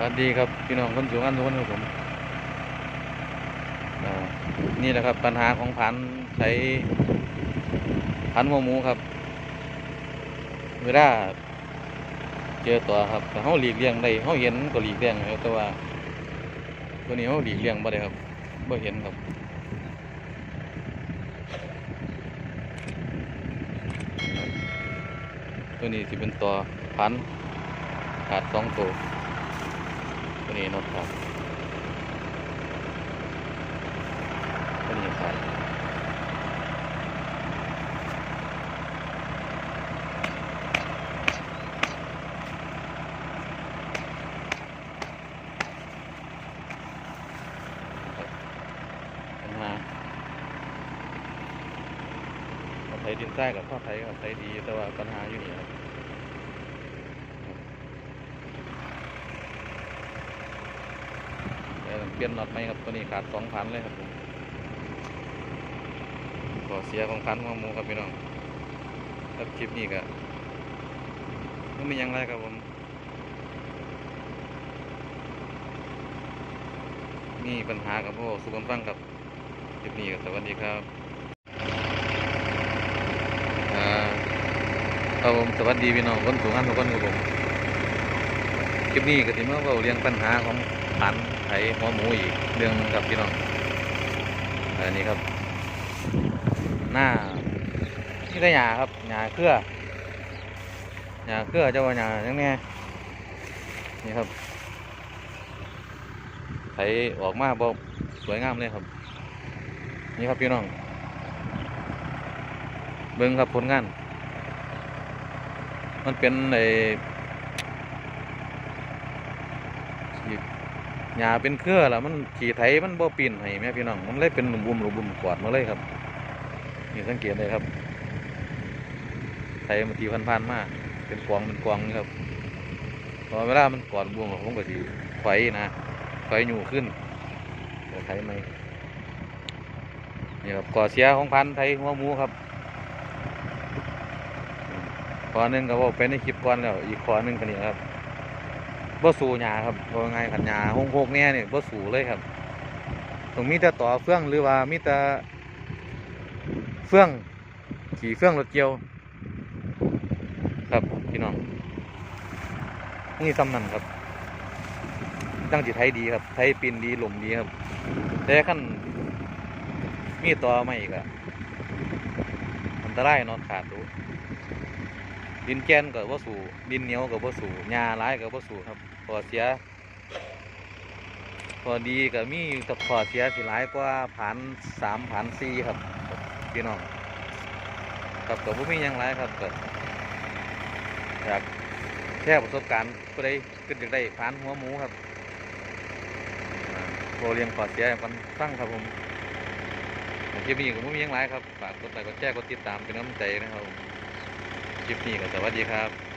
วัสดีครับพี่น้องคนสูงอันทุกคนครับผมนี่แหละครับปัญหาของพันธ์ใช้พันธ์หัวหมูครับเวลาเจอตัวครับแต่เขาหลีกเลี่ยงได้เขาเห็นก็หลีกเลี่ยงครับแต่ว่า ตัวนี้เขาหลีกเลี่ยงบ่ได้ครับบ่เห็นครับตัวนี้สิเป็นตัวพันธ์ขาดสองตัว ตัวนี้นกครับตัวนี้ครับปัญหาเอาไทยดินใต้กับข้อไทยกับไทยดีแต่ว่าปัญหาอยู่นี่ครับ ดี๋ยวเปลี่ยนน็อตไหมครับตัวนี้ขาดสองพันเลยครับผมขอเสียของพันของมูครับพี่น้องครับคลิปนี้ก็ไม่มียังไรครับผมมีปัญหากับพวกสุขภาพครับคลิปนี้ก็สวัสดีครับอ่าครับผมสวัสดีพี่น้องคนสูงอันทุกคนครับผมคลิปนี้ก็ที่มาเว้าเรื่องปัญหาของพัน ถหัวหมูอีกเรื่องหนึ่งครับพี่น้องอันนี้ครับ หน้านี่ได้หยาครับหยาเครือหยาเครือเจ้าว่าหยาอย่างนี้นี่ครับไถออกมาบ่สวยงามเลยครับ นี่ครับพี่น้อง เบิ้งครับผลงาน มันเป็นไอ หญ้าเป็นเครือแล้วมันขี่ไถมันบ่ปีนให้แม่พี่น้องมันเลยเป็นหลุมบุมหลุมบุมกวาดมาเลยครับนี่สังเกตเลยครับ ไถมันทีพันๆมากเป็นกวางเป็นกวางนี่ครับพอเวลามันกอดบวมผมก็สิไฟนะไฟอยู่ขึ้นเดี๋ยวไถไหมนี่ครับก่อเสียของพันไทยหัวหมูครับข้อหนึงก็บอกไปในคลิปก่อนแล้วอีกข้อหนึงก็นี่ครับ บ่สูหญ้าครับว่าไงขันหญ้าหงโกเนี่ยนี่บ่สูเลยครับตรงมีแต่ต่อเฟื่องหรือว่ามีแต่เฟื่องขี่เฟื่องรถเกี่ยว ครับพี่น้องนี่ซ้ำนั่นครับตั้งจิตไทยดีครับไทยปีนดีลมดีครับ แต่ขั้นมีต่อไมาอีกอะอันตรายเนอนขาดดู ดินแกนกับว่าสูดินเหนียวกับว่าสูหญ้าร้ายกับว่าสูครับพอเสียพอดีก็มีกับพอเสียสิหลายกว่าผ่านสามผ่านสี่ครับพี่น้องครับกับว่ามียังไรครับก็อยากแค่ประสบการณ์ก็ได้ขึ้นจากได้ผ่านหัวหมูครับโปรเรียงพอเสียมันฟังครับผมคลิปนี้ก็ไม่มียังไรครับฝากกดไลค์กดแชร์กดติดตามเป็นกำลังใจนะครับผม คลิปนี้ก็สวัสดีครับ